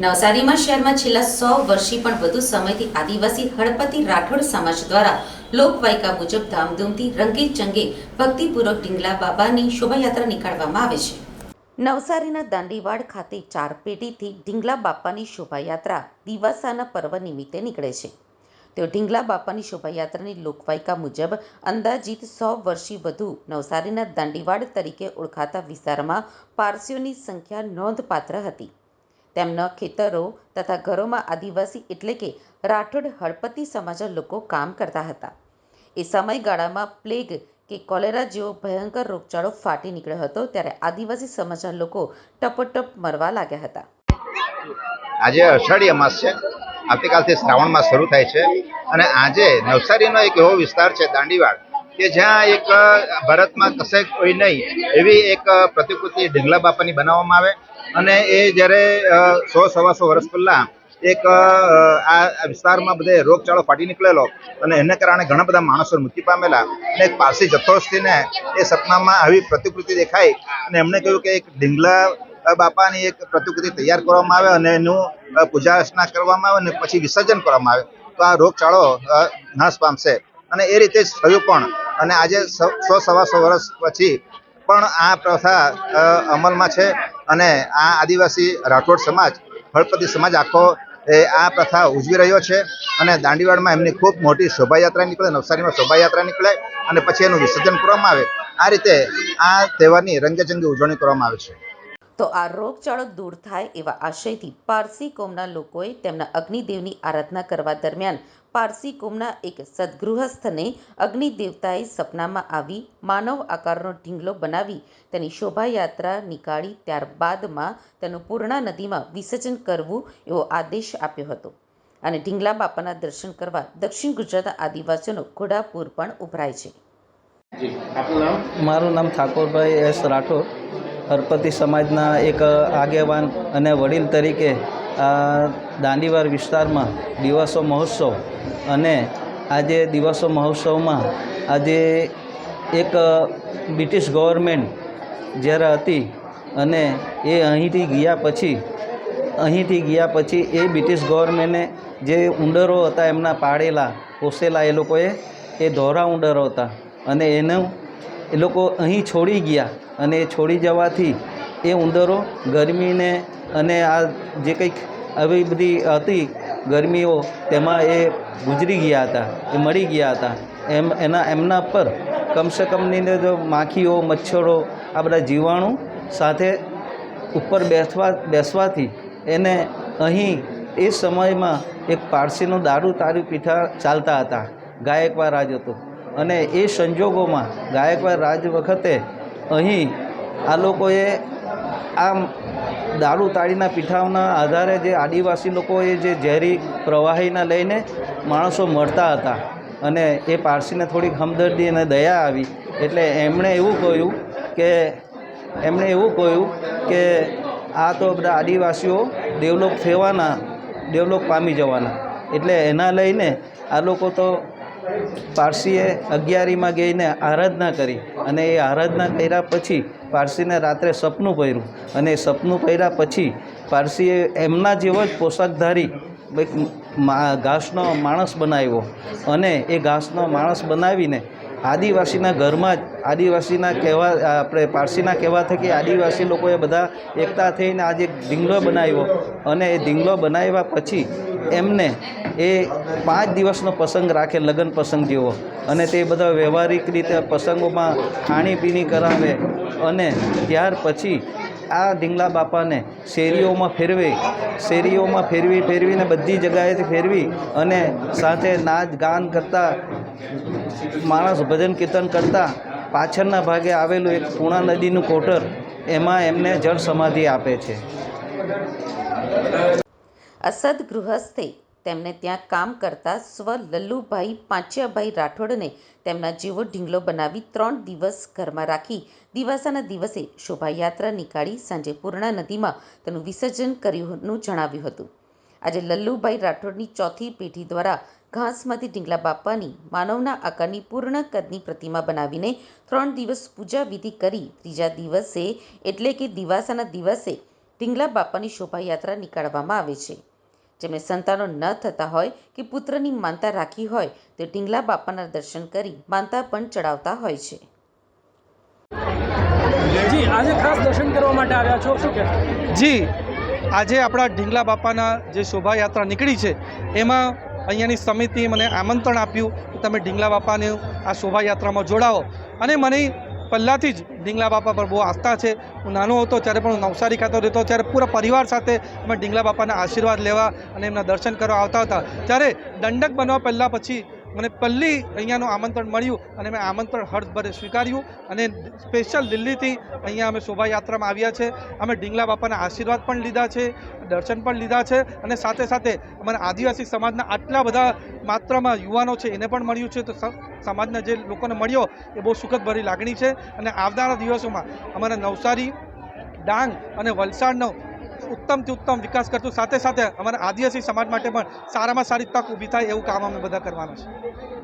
નવસારીમાં શહેરમાં છેલ્લા સો વર્ષથી પણ વધુ સમયથી આદિવાસી હળપતિ રાઠોડ સમાજ દ્વારા લોકવાયકા મુજબ ધામધૂમથી રંગે ચંગે ભક્તિપૂર્વક ઢીંગલા બાબાની શોભાયાત્રા નીકાળવામાં આવે છે. નવસારીના દાંડીવાડ ખાતે ચાર પેઢીથી ઢીંગલા બાપાની શોભાયાત્રા દિવાસાના પર્વ નિમિત્તે નીકળે છે. તેઓ ઢીંગલા બાપાની શોભાયાત્રાની લોકવાયકા મુજબ અંદાજિત સો વર્ષથી વધુ નવસારીના દાંડીવાડ તરીકે ઓળખાતા વિસ્તારમાં પારસીઓની સંખ્યા નોંધપાત્ર હતી. તેમના ખેતરો તથા ઘરોમાં આદિવાસી એટલે કે રાઠોડ, હળપતિ સમાજના લોકો કામ કરતા હતા. એ સમયગાળામાં પ્લેગ કે કોલેરા જેવો ભયંકર રોગચાળો ફાટી નીકળ્યો હતો ત્યારે આદિવાસી સમાજના લોકો ટપોટપ મરવા લાગ્યા હતા. આજે અષાઢી અમાસ છે. આવતીકાલથી શ્રાવણ માસ શરૂ થાય છે અને આજે નવસારીનો એક એવો વિસ્તાર છે દાંડીવાડ કે જ્યાં એક ભારતમાં કશે કોઈ નહીં એવી એક પ્રતિકૃતિ ઢીંગલા બાપાની બનાવવામાં આવે અને એ જ્યારે સો સવાસો વર્ષ પહેલાં એક આ વિસ્તારમાં બધે રોગચાળો ફાટી નીકળેલો અને એને કારણે ઘણા બધા માણસો મૃત્યુ પામેલા અને એક પારસી જથ્થોસ્થીને એ સપનામાં આવી પ્રતિકૃતિ દેખાઈ અને એમણે કહ્યું કે એક ઢીંગલા બાપાની એક પ્રતિકૃતિ તૈયાર કરવામાં આવે અને એનું પૂજા અર્ચના કરવામાં આવે અને પછી વિસર્જન કરવામાં આવે. તો આ રોગચાળો નાશ પામશે. અને એ રીતે જ થયું પણ. અને આજે સો સવા સો વર્ષ પછી પણ આ પ્રથા અમલમાં છે. અને આ આદિવાસી રાઠોડ સમાજ, હળપતિ સમાજ આખો એ આ પ્રથા ઉજવી રહ્યો છે અને દાંડીવાડમાં એમની ખૂબ મોટી શોભાયાત્રા નીકળે, નવસારીમાં શોભાયાત્રા નીકળે અને પછી એનું વિસર્જન કરવામાં આવે. આ રીતે આ તહેવારની રંગેચંગે ઉજવણી કરવામાં આવે છે. તો આ રોગચાળો દૂર થાય એવા આશયથી પારસી કોમના લોકોએ તેમના અગ્નિદેવની આરાધના કરવા દરમિયાન પારસી કોમના એક સદગૃહસ્થને અગ્નિ દેવતાએ સપનામાં આવી માનવ આકારનો ઢીંગલો બનાવી તેની શોભાયાત્રા નીકાળી ત્યારબાદમાં તેનું પૂર્ણા નદીમાં વિસર્જન કરવું એવો આદેશ આપ્યો હતો. અને ઢીંગલા બાપાના દર્શન કરવા દક્ષિણ ગુજરાતના આદિવાસીઓનો ઘોડાપૂર પણ ઉભરાય છે. મારું નામ ઠાકોરભાઈ એસ રાઠોડ. હરપતિ સમાજના એક આગેવાન અને વડીલ તરીકે આ દાંડીવાર વિસ્તારમાં દિવસો મહોત્સવ અને આજે દિવસો મહોત્સવમાં આજે એક બ્રિટિશ ગવર્મેન્ટ જ્યારે હતી અને એ અહીંથી ગયા પછી, અહીંથી ગયા પછી એ બ્રિટિશ ગવર્મેન્ટે જે ઉંદરો હતા એમના પાળેલા પોસેલા એ લોકોએ એ ધોરા ઉંદરો હતા અને એનું એ લોકો અહીં છોડી ગયા અને છોડી જવાથી એ ઉંદરો ગરમીને અને આ જે કંઈક આવી બધી હતી ગરમીઓ, તેમાં એ ગુજરી ગયા હતા, એ મળી ગયા હતા. એમ, એના, એમના પર કમસે કમની જો માખીઓ, મચ્છરો, આ બધા જીવાણુ સાથે ઉપર બેસવા, બેસવાથી એને અહીં એ સમયમાં એક પારસીનો દારૂ તારી પીઠા ચાલતા હતા. ગાયકવાડ રાજ હતો અને એ સંજોગોમાં ગાયકવાડ રાજ વખતે અહીં આ લોકોએ આમ દારૂ તાળીના પીઠાઓના આધારે જે આદિવાસી લોકોએ જે ઝેરી પ્રવાહીના લઈને માણસો મળતા હતા અને એ પારસીને થોડીક હમદર્દી અને દયા આવી, એટલે એમણે એવું કહ્યું કે, એમણે એવું કહ્યું કે આ તો બધા આદિવાસીઓ ડેવલપ થવાના ડેવલપ પામી જવાના. એટલે એના લઈને આ લોકો તો પારસીએ અગિયારીમાં ગઈને આરાધના કરી અને એ આરાધના કર્યા પછી પારસીને રાત્રે સપનું પહેર્યું. અને એ સપનું પહેર્યા પછી પારસીએ એમના જેવો જ પોશાકધારી એક ઘાસનો માણસ બનાવ્યો. અને એ ઘાસનો માણસ બનાવીને આદિવાસીના ઘરમાં જ, આદિવાસીના કહેવા, આપણે પારસીના કહેવા થકી આદિવાસી લોકોએ બધા એકતા થઈને આજે ઢીંગલો બનાવ્યો. અને એ ઢીંગલો બનાવ્યા પછી એમને એ પાંચ દિવસનો પ્રસંગ રાખે, લગ્ન પ્રસંગ જેવો અને તે બધા વ્યવહારિક રીતે પ્રસંગોમાં ખાણીપીણી કરાવે અને ત્યાર પછી આ ઢીંગલા બાપાને શેરીઓમાં ફેરવે, શેરીઓમાં ફેરવી, ફેરવીને બધી જગાએથી ફેરવી અને સાથે નાચ ગાન કરતા, માણસ ભજન કીર્તન કરતા પાછળના ભાગે આવેલું એક પૂણા નદીનું કોટર એમાં એમને જળ સમાધિ આપે છે. અસદ ગૃહસ્થે તેમને ત્યાં કામ કરતા સ્વ લલ્લુભાઈ પાંચિયાભાઈ રાઠોડને તેમના જેવો ઢીંગલો બનાવી ત્રણ દિવસ ઘરમાં રાખી દિવાસાના દિવસે શોભાયાત્રા નીકાળી સાંજે પૂર્ણા નદીમાં તેનું વિસર્જન કર્યુંનું જણાવ્યું હતું. આજે લલ્લુભાઈ રાઠોડની ચોથી પેઢી દ્વારા ઘાસમાંથી ઢીંગલા બાપાની માનવના આકારની પૂર્ણ કદની પ્રતિમા બનાવીને ત્રણ દિવસ પૂજા વિધિ કરી ત્રીજા દિવસે એટલે કે દિવાસાના દિવસે ઢીંગલા બાપાની શોભાયાત્રા નીકાળવામાં આવે છે. જેમને સંતાનો ન થતા હોય કે પુત્રની માનતા રાખી હોય તે ઢીંગલા બાપાના દર્શન કરી માનતા પણ ચડાવતા હોય છે. જી આજે ખાસ દર્શન કરવા માટે આવ્યા છો? શું કહેશો? જી આજે આપણા ઢીંગલા બાપાના જે શોભાયાત્રા નીકળી છે એમાં અહીંયાની સમિતિએ મને આમંત્રણ આપ્યું કે તમે ઢીંગલા બાપાને આ શોભાયાત્રામાં જોડાઓ અને મને પહેલાંથી જ ઢીંગલા બાપા પર બહુ આસ્થા છે. હું નાનો હતો ત્યારે પણ હું નવસારી ખાતો રહેતો ત્યારે પૂરા પરિવાર સાથે અમે ઢીંગલા બાપાના આશીર્વાદ લેવા અને એમના દર્શન કરવા આવતા હતા. ત્યારે દંડક બનવા પહેલાં પછી મને પહેલી અહીંયાનું આમંત્રણ મળ્યું અને મેં આમંત્રણ હર્ષભરે સ્વીકાર્યું અને સ્પેશિયલ દિલ્હીથી અહીંયા અમે શોભાયાત્રામાં આવ્યા છે. અમે ડીંગલા બાપાના આશીર્વાદ પણ લીધા છે, દર્શન પણ લીધા છે અને સાથે સાથે અમારા આદિવાસી સમાજના આટલા બધા માત્રામાં યુવાનો છે એને પણ મળ્યું છે. તો સમાજના જે લોકોને મળ્યો એ બહુ સુખદભરી લાગણી છે અને આવનારા દિવસોમાં અમારા નવસારી, ડાંગ અને વલસાડનો ઉત્તમથી ઉત્તમ વિકાસ કરશું સાથે સાથે અમારા આદિવાસી સમાજ માટે પણ સારામાં સારી તક ઊભી થાય એવું કામ અમે બધા કરવાના છે